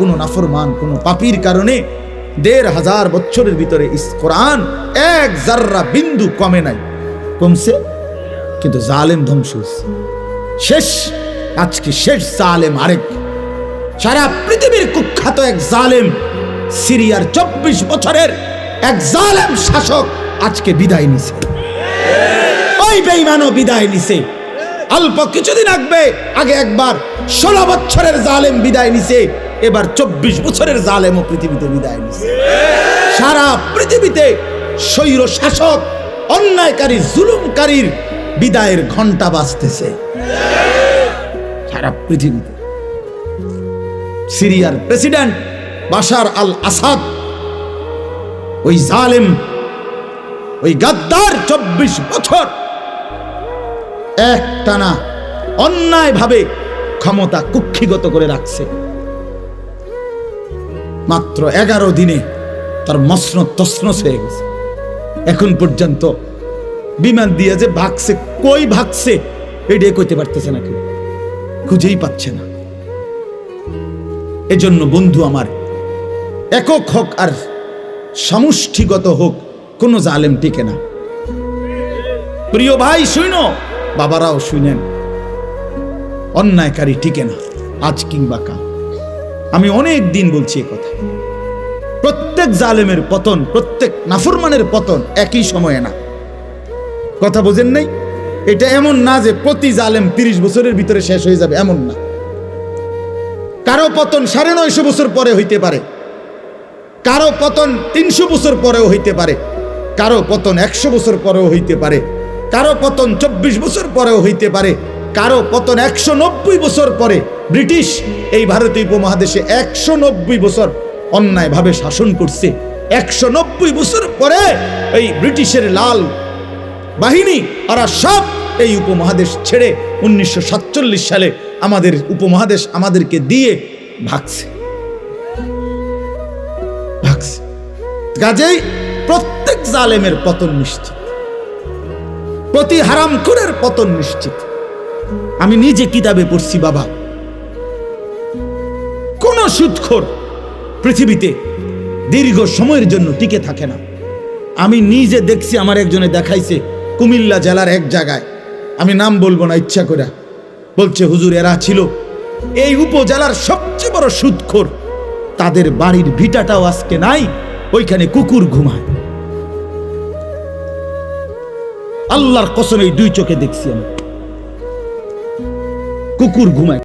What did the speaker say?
কোনো নাফরমান, কোনো পাপির কারণে দেড় হাজার বছরের ভিতরে কোরআন এক জাররা বিন্দু কমে নাই। কমছে, কিন্তু জালেম ধ্বংস শেষ, আজকে শেষ জালেম আরেক। সারা পৃথিবীর কুখ্যাত এক জালেম, সিরিয়ার চব্বিশ বছরের এক জালেম শাসক আজকে বিদায় নিছে। ওই বেইমানও বিদায় নিছে। অল্প কিছুদিন আগবে, আগে একবার ষোলো বছরের জালেম বিদায় নিছে। এবার চব্বিশ বছরের জালেমও পৃথিবীতে বিদায় নিছে। সারা পৃথিবীতে স্বৈর শাসক, অন্যায়কারী, জুলুমকারীর বিদায়ের ঘণ্টা বাজতেছে। সারা পৃথিবীতে। সিরিয়ার প্রেসিডেন্ট বাশার আল আসাদ ওই জালেম, ওই গাদ্দার চব্বিশ বছর এক টানা অন্যায়ভাবে ক্ষমতা কুক্ষিগত করে রাখছে। মাত্র এগারো দিনে তার মসন তসনস হয়ে গেছে। এখন পর্যন্ত বিমান দিয়ে যে ভাগছে, কই ভাগছে, এটাই কইতে পারতেছে না কেউ। খুঁজেই পাচ্ছে না। এজন্য বন্ধু আমার, একক হোক আর সমষ্টিগত হোক, কোনো জালেম টিকে না। প্রিয় ভাই শুইন বাবারাও শুনেন, অন্যায়কারী টিকে না, আজ কিংবা কাল। আমি অনেক দিন বলছি এ কথা। প্রত্যেক জালেমের পতন, প্রত্যেক নাফরমানের পতন একই সময়ে না। কথা বোঝেন নাই? এটা এমন না যে প্রতি জালেম তিরিশ বছরের ভিতরে শেষ হয়ে যাবে, এমন না। কারও পতন সাড়ে নয়শো বছর পরে হইতে পারে। কারও পতন তিনশো বছর পরেও হইতে পারে। কারও পতন একশো বছর পরেও হইতে পারে। কারও পতন চব্বিশ বছর পরেও হইতে পারে। কারও পতন একশো নব্বই বছর পরে ব্রিটিশ এই ভারতীয় উপমহাদেশে একশো নব্বই বছর অন্যায়ভাবে শাসন করছে। একশো নব্বই বছর পরে এই ব্রিটিশের লাল বাহিনী ওরা সব এই উপমহাদেশ ছেড়ে উনিশশো সাতচল্লিশ সালে আমাদের উপমহাদেশ আমাদেরকে দিয়ে ভাগছে। ভাগছে। কাজেই প্রত্যেক জালেমের পতন নিশ্চিত। প্রতি হারামখোরের পতন নিশ্চিত। আমি নিজে কিতাবে পড়ছি, বাবা। কোন সুদখোর পৃথিবীতে দীর্ঘ সময়ের জন্য টিকে থাকে না। আমি নিজে দেখছি, আমার একজনে দেখাইছে কুমিল্লা জেলার এক জায়গায়। আমি নাম বলব না, ইচ্ছা করে বলছে, হুজুর, এরা ছিল এই উপজেলার সবচেয়ে বড় সুদখোর তাদের বাড়ির ভিটাটাও আজকে নাই, ওইখানে কুকুর ঘুমায়। আল্লাহর কসম দুই চোখে দেখছি আমি। কুকুর ঘুমায়।